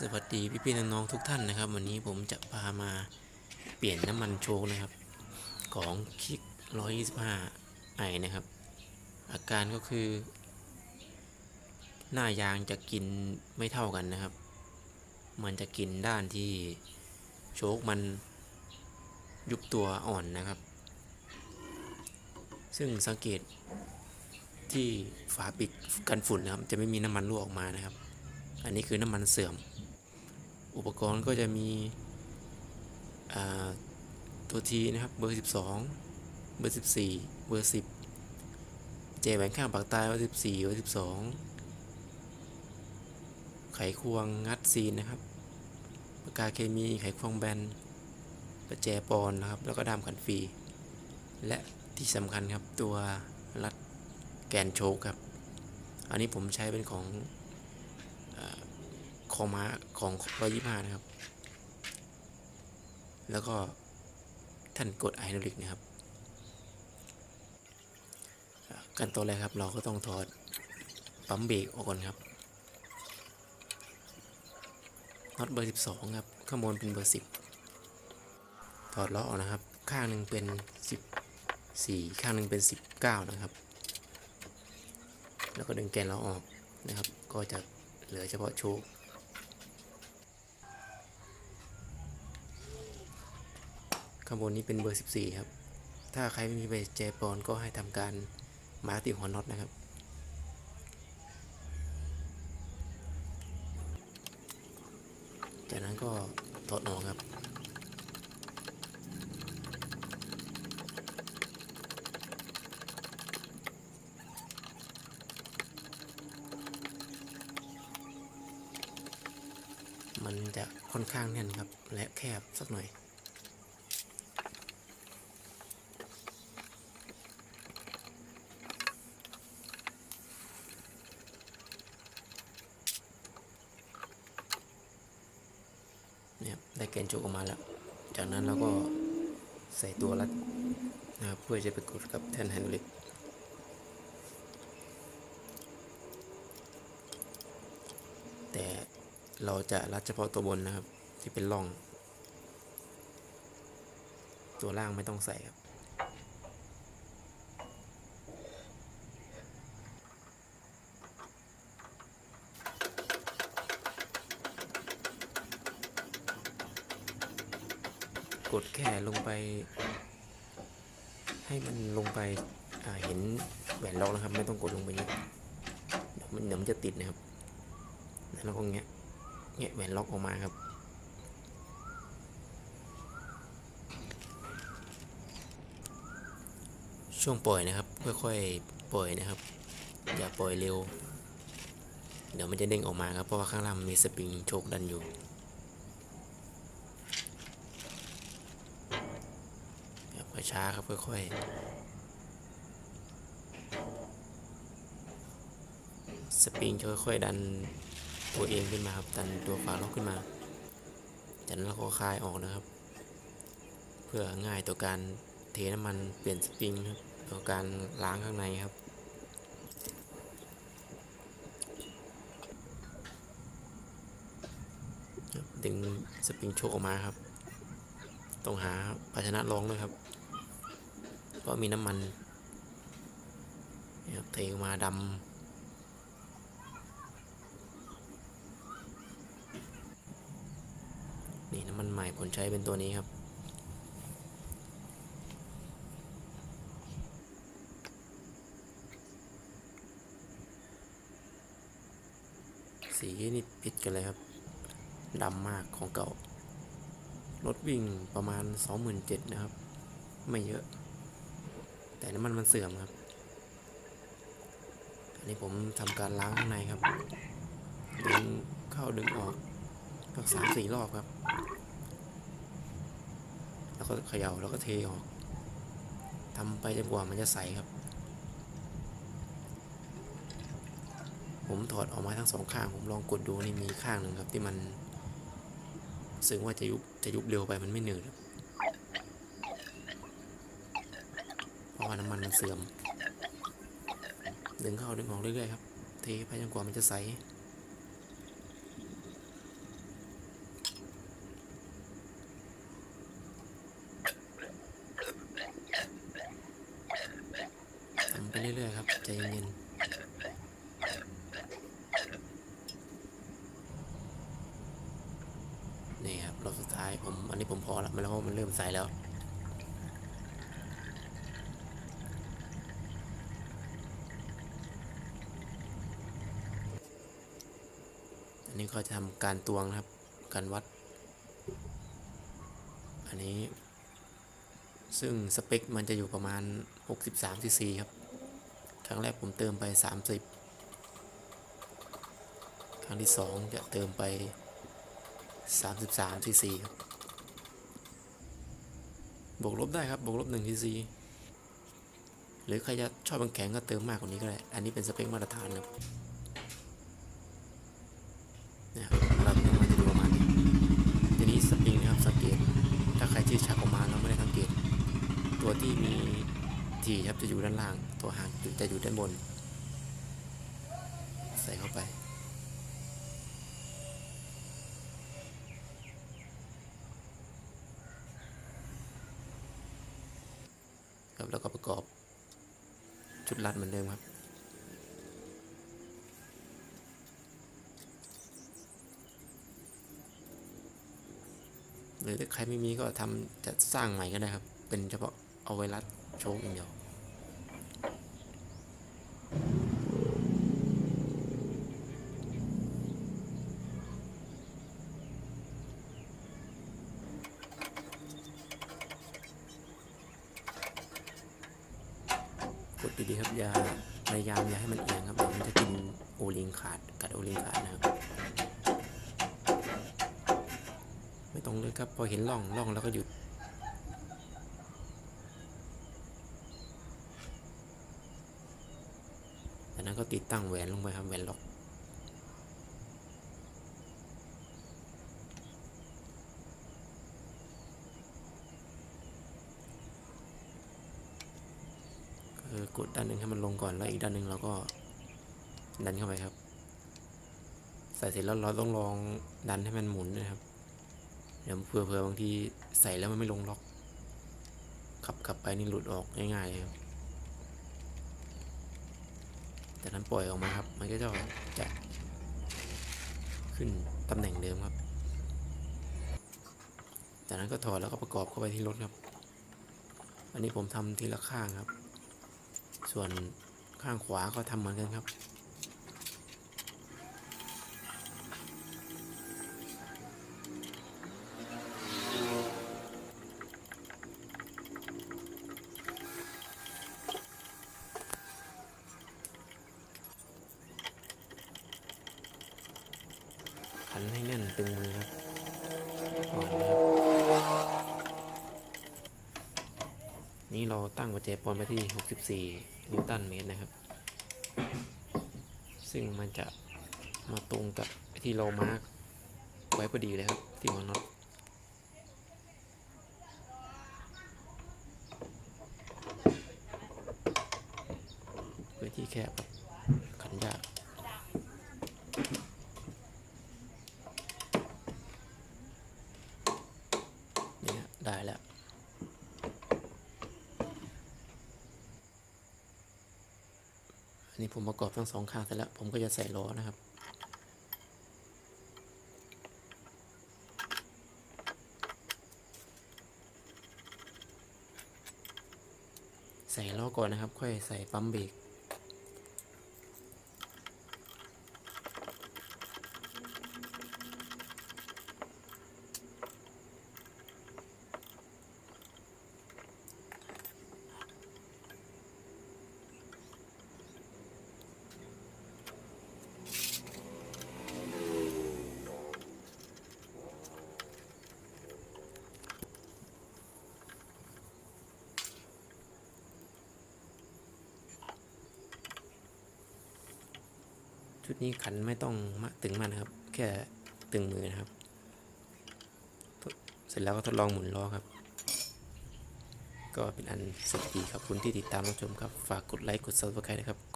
สวัสดีพี่พี่ๆน้องๆทุกท่านนะครับ วันนี้ผมจะพามาเปลี่ยนน้ำมันโชคนะครับ ของคิก 125 ไอนะครับ อาการก็คือ หน้ายางจะกินไม่เท่ากันนะครับ มันจะกินด้านที่โชคมันยุบตัวอ่อนนะครับ ซึ่งสังเกตที่ฝาปิดกันฝุ่นนะครับ จะไม่มีน้ำมันรั่วออกมานะครับ อันนี้คือน้ำมันเสื่อม อุปกรณ์ก็จะมีตัวทีนะครับ เบอร์ 12 เบอร์ 14 เบอร์ 10 เจแหวนข้างปากตายเบอร์ 14 เบอร์ 12 ไขควงงัดซีนนะครับปากกาเคมีไขควงแบนประแจปอนนะครับ แล้วก็ดามขันฟรี และที่สำคัญครับตัวรัดแกนโชคครับ อันนี้ผมใช้เป็นของ คอมาของร้อยยี่ห้านะครับ แล้วก็ท่านกดไอโนลิกนะครับอ่าขั้นตอนแรกครับ เราก็ต้องถอดปั๊มเบรกออกก่อนครับน็อตเบอร์ 12 ครับ ข้างบนเป็นเบอร์ 10 ถอดล้อออกนะครับ ข้างหนึ่งเป็น 14 ข้างหนึ่งเป็น 19 นะครับ แล้วก็ดึงแกนล้อออกนะครับ ก็จะเหลือเฉพาะโชค ข้างบนนี้เป็นเบอร์ 14 ครับ ถ้าใครไม่มีใบแจปอนก็ให้ทำการมาร์กที่หัวน็อตนะครับ จากนั้นก็ถอดออกครับมันจะค่อนข้างแน่นครับ และแคบสักหน่อย เนี่ยได้แกนโจกออกมาแล้ว จากนั้นเราก็ใส่ตัวรัดนะครับเพื่อจะไปกดกับแท่นไฮดรอลิกแต่เราจะรัดเฉพาะตัวบนนะครับที่เป็นร่อง ตัวล่างไม่ต้องใส่ครับ กดแค่ลงไป ให้มันลงไปเห็นแหวนล็อกนะครับ ไม่ต้องกดลงไปเยอะเดี๋ยวมันเดี๋ยวมันจะติดนะครับแล้วก็เราก็แงะแงะแหวนล็อกออกมาครับช่วงปล่อยนะครับ ค่อยๆปล่อยนะครับ อย่าปล่อยเร็ว เดี๋ยวมันจะเด้งออกมาครับ เพราะว่าข้างล่างมันมีสปริงโชคดันอยู่ แบบ ช้าๆครับค่อยๆสปริงจะค่อยๆดันตัวเองขึ้นมาครับ ดันตัวฝาล็อกขึ้นมาจากนั้นเราก็คลายออกนะครับ เพื่อง่ายต่อการเทน้ำมันเปลี่ยนสปริงครับต่อการล้างข้างในครับดึงสปริงโชกออกมาครับ ต้องหาภาชนะรองด้วยครับ เพราะมีน้ำมันเนี่ยครับเทมาดำนี่น้ำมันใหม่ผลใช้เป็นตัวนี้ครับสีนี่ผิดกันเลยครับดำมากของเก่ารถวิ่งประมาณ 27,000นะครับ ไม่เยอะ แต่น้ำมันมันเสื่อมครับ อันนี้ผมทำการล้างข้างในครับ ดึงเข้าดึงออกสักสามสี่รอบครับ แล้วก็เขย่าแล้วก็เทออกทำไปจนกว่ามันจะใสครับ ผมถอดออกมาทั้งสองข้าง ผมลองกดดูนี่มีข้างหนึ่งครับที่มันรู้งว่าจะยุบจะยุบเร็วไปมันไม่หนืดครับ ว่าน้ำมันมันเสื่อม ดึงเข้าดึงออกเรื่อยๆครับ เทไปจนกว่ามันจะใส ทำไปเรื่อยๆครับ ใจเย็นนี่ครับรอบสุดท้ายผมอันนี้ผมพอละมันแล้วมันเริ่มใสแล้ว นนี้ก็จะทำการตวงนะครับ การวัด อันนี้ ซึ่งสเปคมันจะอยู่ประมาณ 63 cc ครับ ครั้งแรกผมเติมไป 30 ครั้งที่ 2 จะเติมไป 33 cc ครับ บวกลบได้ครับ บวกลบ1 cc หรือใครจะชอบแข็งก็เติมมากกว่านี้ก็ได้ อันนี้เป็นสเปคมาตรฐานครับ นี่ยครับระดับน้ำมันจะอยู่ประมาณนี้ทีนี้สปริงนะครับสังเกต ถ้าใครที่ชักออกมาแล้วไม่ได้สังเกต ตัวที่มีทีครับจะอยู่ด้านล่าง ตัวหางจะอยู่ด้านบน ใส่เข้าไปครับแล้วก็ประกอบชุดรัดเหมือนเดิมครับ หรือถ้าใครไม่มีก็ทำจะสร้างใหม่ก็ได้ครับ เป็นเฉพาะเอาไว้รัดโชว์อย่างเดียวกดดีๆครับอย่าพยายามอย่าให้มันเอียงครับเดี๋ยวมันจะกินโอลิงขาดกัดโอลิงขาดนะครับ ไม่ ต้องเลยครับ พอเห็นร่องร่องแล้วก็หยุด จากนั้นก็ติดตั้งแหวนลงไปครับแหวนล็อกคือกดด้านหนึ่งให้มันลงก่อนแล้วอีกด้านหนึ่งเราก็ดันเข้าไปครับ ใส่เสร็จแล้วเราต้องลองดันให้มันหมุนนะครับ เดี๋ยวเผื่อเผื่อบางทีใส่แล้วมันไม่ลงล็อก ขับขับไปนี่หลุดออกง่ายๆเลยครับจากนั้นปล่อยออกมาครับ มันก็จะจะขึ้นตำแหน่งเดิมครับจากนั้นก็ถอดแล้วก็ประกอบเข้าไปที่รถครับ อันนี้ผมทำทีละข้างครับ ส่วนข้างขวาก็ทำเหมือนกันครับ ตั้งหัวใจปอนไปที่ 64 นิวตันเมตรนะครับ ซึ่งมันจะมาตรงกับที่เรามาร์กไว้พอดีเลยครับ ที่หัวน็อตพื้นที่แคบครับขันยาก นี่ฮะได้แล้ว อันนี้ ผมประกอบทั้งสองข้างเสร็จแล้ว ผมก็จะใส่ล้อนะครับ ใส่ล้อก่อนนะครับ ค่อยใส่ปั๊มเบรก ชุดนี้ขันไม่ต้องมาตึงมันะครับ แค่ตึงมือนะครับ เสร็จแล้วก็ทดลองหมุนล้อครับก็เป็นอันเสร็จดีครับคุณที่ติดตามรับชมครับ ฝากกดไลค์ กดซับสไครต์นะครับ